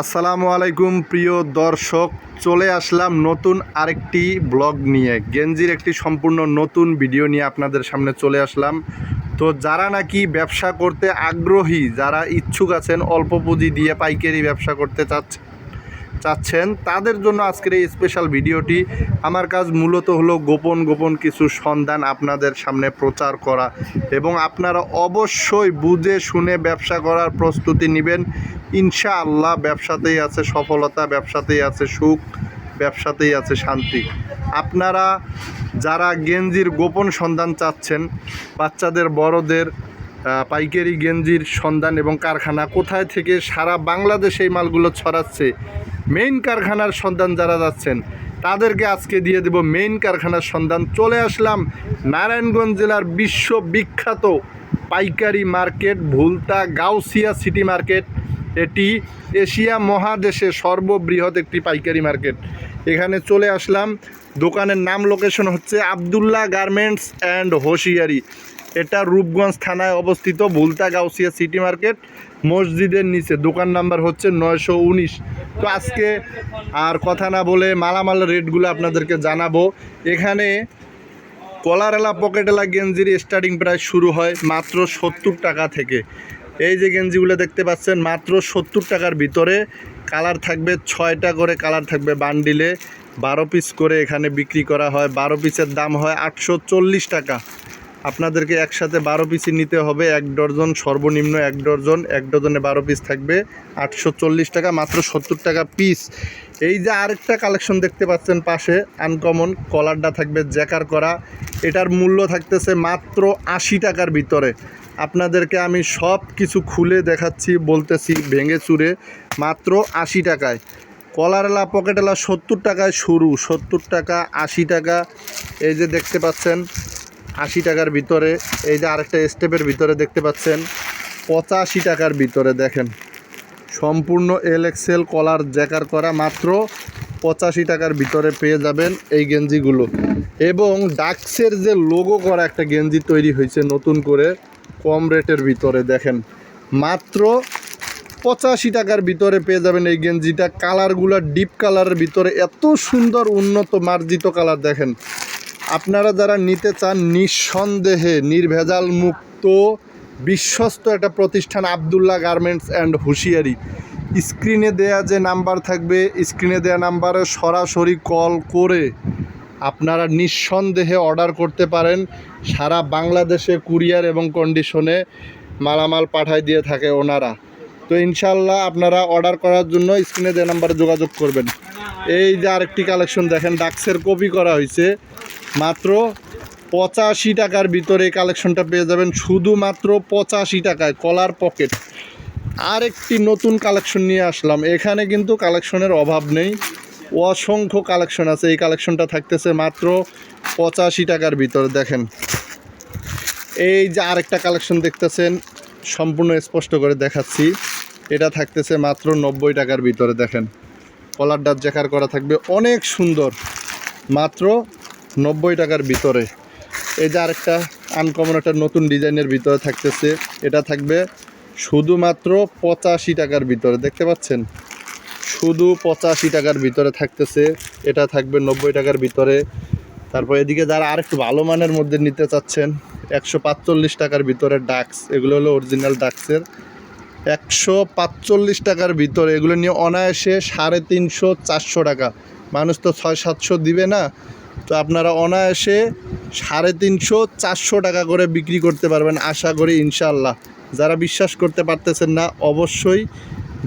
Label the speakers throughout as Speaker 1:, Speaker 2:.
Speaker 1: আসসালামু আলাইকুম, প্রিয় দর্শক। চলে আসলাম নতুন আরেকটি ব্লগ নিয়ে। গেঞ্জির একটি সম্পূর্ণ নতুন ভিডিও নিয়ে আপনাদের সামনে চলে আসলাম। তো যারা নাকি ব্যবসা করতে আগ্রহী, যারা ইচ্ছুক আছেন, অল্প পুঁজি দিয়ে পাইকারি ব্যবসা করতে চাচ্ছেন চাচ্ছেন, তাদের জন্য আজকের এই স্পেশাল ভিডিওটি আমার কাজ মূলত হলো গোপন গোপন কিছু সন্ধান আপনাদের সামনে প্রচার করা এবং আপনারা অবশ্যই বুঝে শুনে ব্যবসা করার প্রস্তুতি নেবেন। ইনশাআল্লাহ ব্যবসাতেই আছে সফলতা, ব্যবসাতেই আছে সুখ, ব্যবসাতেই আছে শান্তি। আপনারা যারা গেঞ্জির গোপন সন্ধান চাচ্ছেন, বাচ্চাদের, বড়দের পাইকারি গেঞ্জির সন্ধান এবং কারখানা কোথায় থেকে সারা বাংলাদেশে এই মালগুলো ছড়াচ্ছে মেইন কারখানার সন্ধান যারা যাচ্ছেন, তাদেরকে আজকে দিয়ে দেব মেইন কারখানার সন্ধান। চলে আসলাম নারায়ণগঞ্জ জেলার বিশ্ববিখ্যাত পাইকারি market, Bhulta Gausia city market. এটি এশিয়া মহাদেশে সর্ববৃহৎ একটি পাইকারি মার্কেট। এখানে চলে আসলাম। দোকানের নাম, লোকেশন হচ্ছে আবদুল্লাহ গার্মেন্টস অ্যান্ড হোশিয়ারি এটা রূপগঞ্জ থানায় অবস্থিত ভুলতা গাউসিয়া সিটি মার্কেট, মসজিদের নিচে। দোকান নাম্বার হচ্ছে নয়শো উনিশ। তো আজকে আর কথা না বলে মালামাল রেটগুলো আপনাদেরকে জানাব। এখানে কলারেলা পকেটেলা গেঞ্জির স্টার্টিং প্রাইস শুরু হয় মাত্র সত্তর টাকা থেকে। এই যে গেঞ্জিগুলো দেখতে পাচ্ছেন, মাত্র সত্তর টাকার ভিতরে কালার থাকবে ছয়টা করে কালার থাকবে বান্ডিলে। বারো পিস করে এখানে বিক্রি করা হয়। বারো পিসের দাম হয় আটশো চল্লিশ টাকা। আপনাদেরকে একসাথে বারো পিসই নিতে হবে, এক ডজন সর্বনিম্ন এক ডজন, এক ডজনে বারো পিস থাকবে। আটশো চল্লিশ টাকা, মাত্র সত্তর টাকা পিস এই যে আরেকটা কালেকশন দেখতে পাচ্ছেন পাশে আনকমন কলারটা থাকবে জ্যাকার করা। এটার মূল্য থাকতেছে মাত্র আশি টাকার ভিতরে। আপনাদেরকে আমি সব কিছু খুলে দেখাচ্ছি, বলতেছি ভেঙে চুরে, মাত্র আশি টাকায়। কলারলা পকেটেলা সত্তর টাকায় শুরু, সত্তর টাকা, আশি টাকা। এই যে দেখতে পাচ্ছেন আশি টাকার ভিতরে, এই যে আরেকটা স্টেপের ভিতরে দেখতে পাচ্ছেন, পঁচাশি টাকার ভিতরে দেখেন। সম্পূর্ণ এল এক্সেল কলার জ্যাকার করা মাত্র পঁচাশি টাকার ভিতরে পেয়ে যাবেন এই গেঞ্জিগুলো। এবং ডাক্সের যে লোগো করা একটা গেঞ্জি তৈরি হয়েছে নতুন করে, কম রেটের ভিতরে দেখেন। মাত্র পঁচাশি টাকার ভিতরে পেয়ে যাবেন এই গেঞ্জিটা। কালারগুলো ডিপ কালারের ভিতরে এত সুন্দর, উন্নত, মার্জিত কালার দেখেন। আপনারা যারা নিতে চান নিঃসন্দেহে নির্ভেজাল মুক্ত বিশ্বস্ত একটা প্রতিষ্ঠান আবদুল্লাহ গার্মেন্টস অ্যান্ড হুঁশিয়ারি। স্ক্রিনে দেয়া যে নাম্বার থাকবে, স্ক্রিনে দেয়া নাম্বারে সরাসরি কল করে আপনারা নিঃসন্দেহে অর্ডার করতে পারেন। সারা বাংলাদেশে কুরিয়ার এবং কন্ডিশনে মালামাল পাঠায় দিয়ে থাকে ওনারা। তো ইনশাল্লাহ আপনারা অর্ডার করার জন্য স্ক্রিনে দেওয়া নাম্বারে যোগাযোগ করবেন। এই যে আরেকটি কালেকশন দেখেন, ডাক্সের কপি করা হয়েছে মাত্র পঁচাশি টাকার ভিতরে এই কালেকশনটা পেয়ে যাবেন। শুধুমাত্র পঁচাশি টাকায় কলার পকেট আরেকটি নতুন কালেকশন নিয়ে আসলাম। এখানে কিন্তু কালেকশনের অভাব নেই। অসংখ্য কালেকশন আছে। এই কালেকশনটা থাকতেছে মাত্র পঁচাশি টাকার ভিতরে। দেখেন, এই যে আরেকটা কালেকশন দেখতেছেন, সম্পূর্ণ স্পষ্ট করে দেখাচ্ছি। এটা থাকতেছে মাত্র নব্বই টাকার ভিতরে। দেখেন, কলার ডাব জ্যাকার করা থাকবে, অনেক সুন্দর। মাত্র নব্বই টাকার ভিতরে। এই যে আরেকটা আনকমন একটা নতুন ডিজাইনের ভিতরে থাকতেছে, এটা থাকবে শুধুমাত্র পঁচাশি টাকার ভিতরে, দেখতে পাচ্ছেন? শুধু পঁচাশি টাকার ভিতরে থাকতেছে, এটা থাকবে নব্বই টাকার ভিতরে। তারপর এদিকে যারা আরেকটু ভালো মানের মধ্যে নিতে চাচ্ছেন, একশো পাঁচচল্লিশ টাকার ভিতরে ডাক্স এগুলো হলো অরিজিনাল ডাক্সের একশো পাঁচচল্লিশ টাকার ভিতরে, এগুলো নিয়ে অনায়াসে সাড়ে তিনশো চারশো টাকা। মানুষ তো ছয় সাতশো দিবে না তো আপনারা অনায়াসে সাড়ে তিনশো, চারশো টাকা করে বিক্রি করতে পারবেন আশা করি ইনশাল্লাহ যারা বিশ্বাস করতে পারতেছেন না, অবশ্যই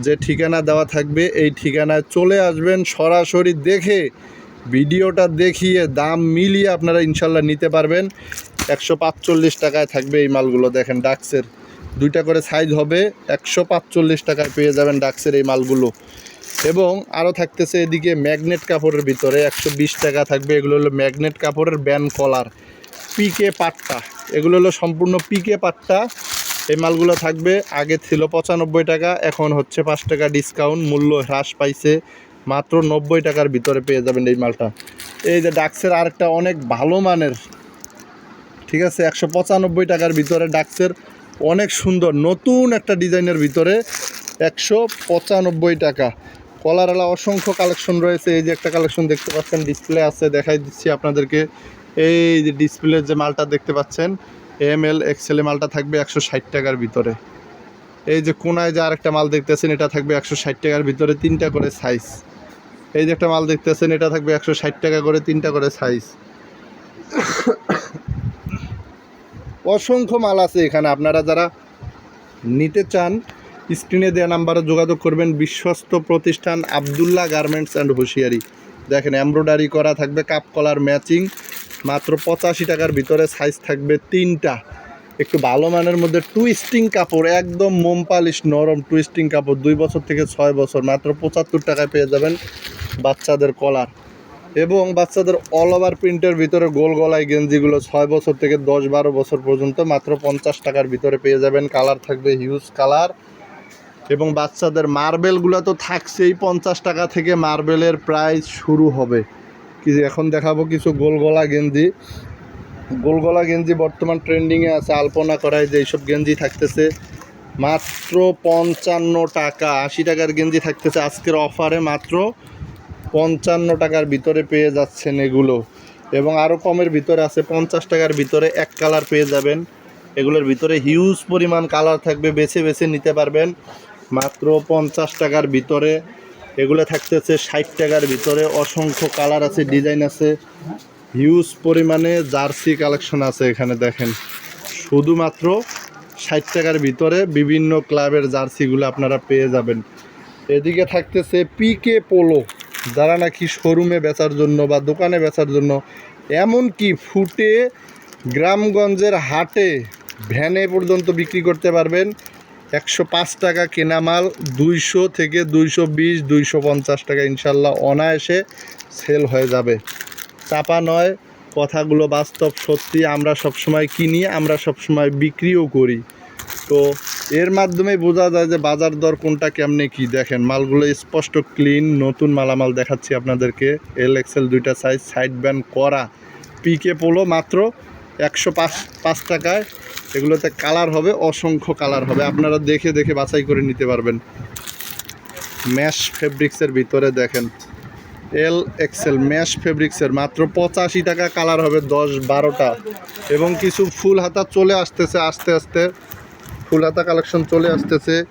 Speaker 1: যে ঠিকানা দেওয়া থাকবে, এই ঠিকানায় চলে আসবেন সরাসরি দেখে, ভিডিওটা দেখিয়ে দাম মিলিয়ে আপনারা ইনশাল্লাহ নিতে পারবেন। একশো পাঁচচল্লিশ টাকায় থাকবে এই মালগুলো, দেখেন ডাক্সের। দুইটা করে সাইজ হবে, একশো পাঁচচল্লিশ টাকায় পেয়ে যাবেন ডাক্সের এই মালগুলো। এবং আরও থাকতেছে এদিকে ম্যাগনেট কাপড়ের ভিতরে একশো বিশ টাকা থাকবে। এগুলো হলো ম্যাগনেট কাপড়ের ব্যান কলার। পিকে পাট্টা। এগুলো হলো সম্পূর্ণ পিকে পাট্টা। এই মালগুলো থাকবে। আগে ছিল পঁচানব্বই টাকা, এখন হচ্ছে পাঁচ টাকা ডিসকাউন্ট মূল্য হ্রাস পাইছে। মাত্র নব্বই টাকার ভিতরে পেয়ে যাবেন এই মালটা। এই যে ডাক্সের আরেকটা অনেক ভালো মানের, ঠিক আছে, একশো পঁচানব্বই টাকার ভিতরে ডাক্সের। অনেক সুন্দর, নতুন একটা ডিজাইনের ভিতরে একশো পঁচানব্বই টাকা। কলারওয়ালা অসংখ্য কালেকশন রয়েছে। এই যে একটা কালেকশন দেখতে পাচ্ছেন, ডিসপ্লে আছে, দেখাই দিচ্ছি আপনাদেরকে। এই যে ডিসপ্লের যে মালটা দেখতে পাচ্ছেন এম এল এক্সেল মালটা থাকবে একশো ষাট টাকার ভিতরে। এই যে কোনায় যে আরেকটা মাল দেখতেছেন, এটা থাকবে একশো ষাট টাকার ভিতরে তিনটা করে সাইজ এই যে একটা মাল দেখতেছেন, এটা থাকবে একশো ষাট টাকা করে তিনটা করে সাইজ অসংখ্য মাল আছে এখানে। আপনারা যারা নিতে চান স্ক্রিনে দেওয়া নাম্বারে যোগাযোগ করবেন বিশ্বস্ত প্রতিষ্ঠান আবদুল্লাহ গার্মেন্টস অ্যান্ড হুঁশিয়ারি। দেখেন, এমব্রয়ডারি করা থাকবে, কাপ কলার ম্যাচিং, মাত্র পঁচাশি টাকার ভিতরে সাইজ থাকবে তিনটা। একটু ভালো মানের মধ্যে টুইস্টিং কাপড়, একদম মোম পালিশ, নরম টুইস্টিং কাপড়, দুই বছর থেকে ছয় বছর, মাত্র পঁচাত্তর টাকায় পেয়ে যাবেন বাচ্চাদের কলার। এবং বাচ্চাদের অল ওভার প্রিন্টের ভিতরে গোল গলায় গেঞ্জিগুলো ছয় বছর থেকে দশ বারো বছর পর্যন্ত মাত্র পঞ্চাশ টাকার ভিতরে পেয়ে যাবেন। কালার থাকবে হিউজ কালার এবং বাচ্চাদের মার্বেলগুলো তো থাকছেই, পঞ্চাশ টাকা থেকে মার্বেলের প্রাইস শুরু হবে। কি এখন দেখাবো কিছু গোলগলা গেঞ্জি। গোলগলা গেঞ্জি বর্তমান ট্রেন্ডিংয়ে আছে, আলপনা করায় যে এইসব গেঞ্জি থাকতেছে। মাত্র পঞ্চান্ন টাকা, আশি টাকার গেঞ্জি থাকতেছে। আজকের অফারে মাত্র পঞ্চান্ন টাকার ভিতরে পেয়ে যাচ্ছেন এগুলো। এবং আরও কমের ভিতরে আছে, পঞ্চাশ টাকার ভিতরে এক কালার পেয়ে যাবেন। এগুলোর ভিতরে হিউজ পরিমাণ কালার থাকবে, বেছে বেছে নিতে পারবেন। মাত্র পঞ্চাশ টাকার ভিতরে। এগুলো থাকতেছে ষাট টাকার ভিতরে। অসংখ্য কালার আছে, ডিজাইন আছে। হিউজ পরিমাণে জার্সি কালেকশন আছে এখানে দেখেন। শুধুমাত্র ষাট টাকার ভিতরে বিভিন্ন ক্লাবের জার্সিগুলো আপনারা পেয়ে যাবেন। এদিকে থাকতেছে পিকে পোলো যারা নাকি শোরুমে বেচার জন্য বা দোকানে বেচার জন্য, এমনকি ফুটে গ্রামগঞ্জের হাটে ভ্যানে পর্যন্ত বিক্রি করতে পারবেন। একশো পাঁচ টাকা কেনা মাল, দুইশো থেকে দুইশো বিশ, দুইশো পঞ্চাশ টাকা ইনশাল্লাহ অনায়াসে সেল হয়ে যাবে। চাপা নয়, কথাগুলো বাস্তব, সত্যি আমরা সবসময় কিনি, আমরা সবসময় বিক্রিও করি। তো এর মাধ্যমে বোঝা যায় যে বাজার দর কোনটা কেমনে কি দেখেন। মালগুলো স্পষ্ট, ক্লিন, নতুন মালামাল দেখাচ্ছি আপনাদেরকে। এল এক্সেল দুইটা সাইজ সাইড ব্যান্ড করা। পিকে পোলো মাত্র একশো পাঁচ পাঁচ টাকায় এগুলোতে কালার হবে, অসংখ্য কালার হবে। আপনারা দেখে দেখে বাছাই করে নিতে পারবেন। ম্যাশ ফেব্রিক্সের ভিতরে দেখেন। এল এক্সেল ম্যাশ ফেব্রিক্সের মাত্র পঁচাশি টাকা কালার হবে দশ বারোটা। এবং কিছু ফুল হাতা চলে আসতেছে, আস্তে আস্তে। ফুল হাতা কালেকশন চলে আসতেছে।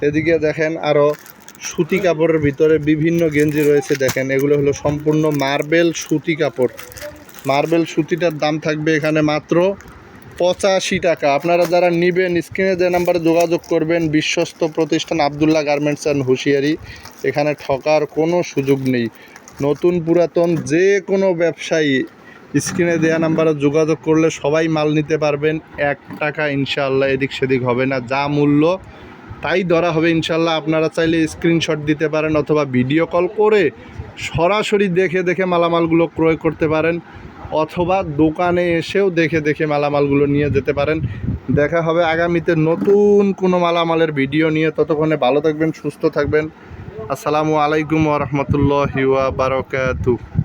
Speaker 1: এদিকে দেখেন আরও সুতি কাপড়ের ভিতরে বিভিন্ন গেঞ্জি রয়েছে, দেখেন। এগুলো হলো সম্পূর্ণ মার্বেল সুতি কাপড়। মার্বেল সুতিটার দাম থাকবে এখানে মাত্র পঁচাশি টাকা। আপনারা যারা নেবেন, স্ক্রিনে যে নাম্বারে যোগাযোগ করবেন, বিশ্বস্ত প্রতিষ্ঠান আবদুল্লাহ গার্মেন্টস অ্যান্ড হুঁশিয়ারি, এখানে ঠকার কোনো সুযোগ নেই। নতুন পুরাতন যে কোনো ব্যবসায়ী, স্ক্রিনে দেওয়া নাম্বারে যোগাযোগ করলে সবাই মাল নিতে পারবেন। এক টাকা ইনশাআল্লাহ এদিক সেদিক হবে না। যা মূল্য, তাই ধরা হবে ইনশাল্লাহ আপনারা চাইলে স্ক্রিনশট দিতে পারেন অথবা ভিডিও কল করে সরাসরি দেখে দেখে মালামালগুলো ক্রয় করতে পারেন। অথবা দোকানে এসেও দেখে দেখে মালামালগুলো নিয়ে যেতে পারেন। দেখা হবে আগামীতে নতুন কোনো মালামালের ভিডিও নিয়ে। ততক্ষণে ভালো থাকবেন, সুস্থ থাকবেন। আসসালামু আলাইকুম ওরহমতুল্লাহি ওয়া বারাকাতুহু।